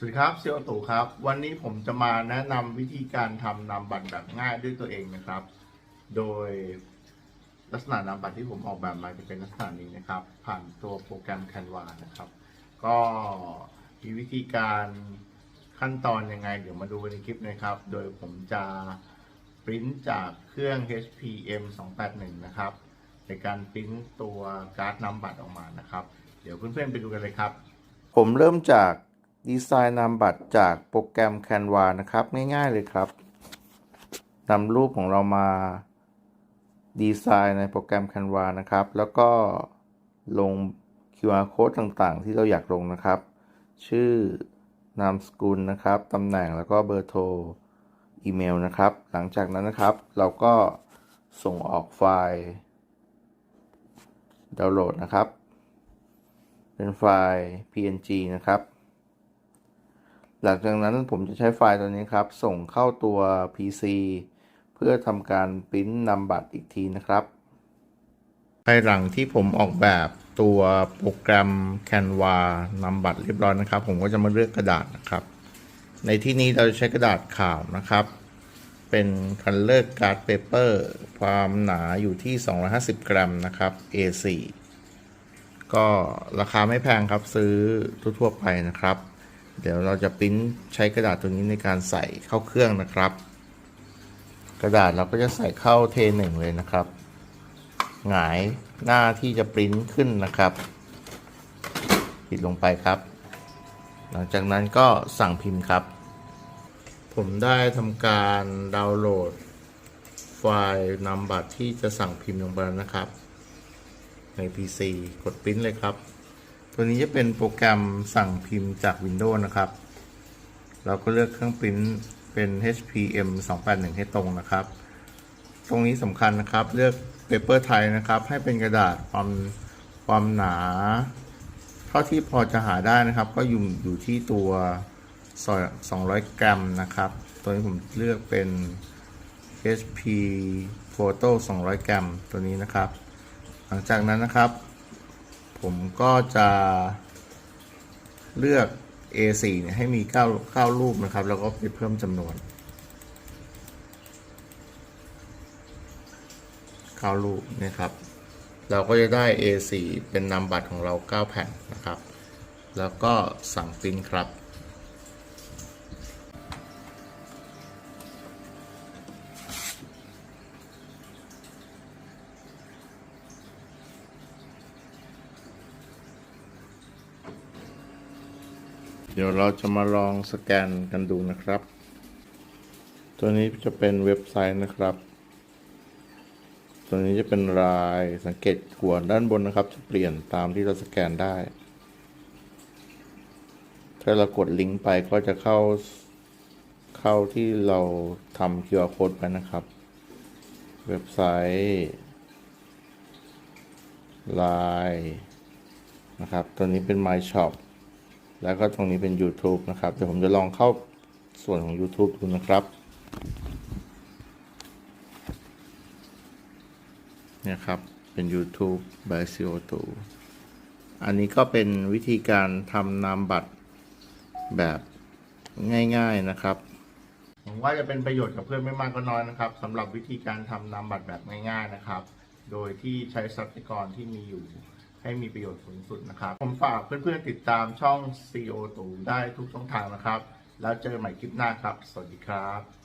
สวัสดีครับเซียวตู่ครับ วันนี้ผมจะมาแนะนำวิธีการทำนามบัตรแบบง่ายด้วยตัวเองนะครับ โดยลักษณะนามบัตรที่ผมออกแบบมาจะเป็นลักษณะนี้นะครับ ผ่านตัวโปรแกรม Canva นะครับ ก็มีวิธีการขั้นตอนยังไง เดี๋ยวมาดูในคลิปนะครับ โดยผมจะปริ้นจากเครื่อง HPM 281 นะครับ ในการปริ้นตัวการ์ดนามบัตรออกมานะครับ เดี๋ยวเพื่อนๆไปดูกันเลยครับ ผมเริ่มจาก ดีไซน์นามบัตรจากโปรแกรม Canva นะครับ ง่ายๆเลยครับนำรูปของเรามาดีไซน์ในโปรแกรม Canva นะครับ แล้วก็ลง QR code ต่างๆ ที่เราอยากลงนะครับ ชื่อนามสกุลนะครับตำแหน่งแล้วก็เบอร์โทรอีเมลนะครับ หลังจากนั้นนะครับ เราก็ส่งออกไฟล์ดาวน์โหลดนะครับ เป็นไฟล์ png นะครับ หลังจากนั้นผมจะใช้ไฟล์ตัวนี้ครับ ส่งเข้าตัว PC เพื่อทำการปริ้นนำบัตรอีกทีนะครับ ภายหลังที่ผมออกแบบตัวโปรแกรม Canva นำบัตรเรียบร้อยนะครับ ผมก็จะมาเลือกกระดาษนะครับ ในที่นี้เราจะใช้กระดาษขาวนะครับ เป็น Color Card Paper ความหนาอยู่ที่ 250 กรัมนะครับ A4 ก็ราคาไม่แพงครับซื้อทั่วๆไปนะครับ เดี๋ยวเราจะปริ้นใช้กระดาษตัวนี้ในการใส่เข้าเครื่องนะครับ กระดาษเราก็จะใส่เข้าเทหนึ่งเลยนะครับ หงายหน้าที่จะปริ้นขึ้นนะครับ ปิดลงไปครับ หลังจากนั้นก็สั่งพิมพ์ครับ ผมได้ทำการดาวน์โหลด ไฟล์นำบัตรที่จะสั่งพิมพ์ลงไปแล้วนะครับ ใน PC กดปริ้นเลยครับ ตัวนี้จะเป็นโปรแกรมสั่งพิมพ์จาก Windows นะครับ เราก็เลือกเครื่องปริ้นเป็น HPM 281 ให้ตรงนะครับ ตรงนี้สำคัญนะครับ เลือก Paper ไทยนะครับ ให้เป็นกระดาษความความหนา เท่าที่พอจะหาได้นะครับ ก็อยู่อยู่ที่ตัว 200 กรัมนะครับ ตัวนี้ผมเลือกเป็น HP Photo 200 กรัม ตัวนี้นะครับ หลังจากนั้นนะครับ ผมก็จะเลือก A4 เนี่ยให้มี 9 9 รูปนะครับ แล้วก็ไปเพิ่มจำนวน 9 รูปเนี่ยครับ เราก็จะได้ A4 เป็นนามบัตรของเรา 9 แผ่นนะครับ แล้วก็สั่งปริ้นครับ ดี๋ยวเราจะมาลองสแกนกันดูนะครับ ตัวนี้จะเป็นเว็บไซต์นะครับ ตัวนี้จะเป็นลายสังเกตหัวด้านบนนะครับ จะเปลี่ยนตามที่เราสแกนได้ ถ้าเรากดลิงก์ไปก็จะเข้าเข้าที่เราทำ QR code ไปนะครับ เว็บไซต์ลน์นะครับ ตัวนี้เป็น My Shop แล้วก็ตรงนี้เป็น YouTube นะครับ เดี๋ยวผมจะลองเข้าส่วนของ YouTube ดูนะครับ เนี่ยครับ เป็น YouTube by CO2 อันนี้ก็เป็นวิธีการทำนามบัตรแบบง่าย ๆนะครับผมว่าจะเป็นประโยชน์กับเพื่อนไม่มากก็น้อยนะครับสำหรับวิธีการทำนามบัตรแบบง่าย ๆนะครับ โดยที่ใช้ทรัพยากรที่มีอยู่ ให้มีประโยชน์สูงสุดนะครับ ผมฝากเพื่อนๆติดตามช่อง CO ตูได้ทุกช่องทางนะครับ แล้วเจอกันใหม่คลิปหน้าครับ สวัสดีครับ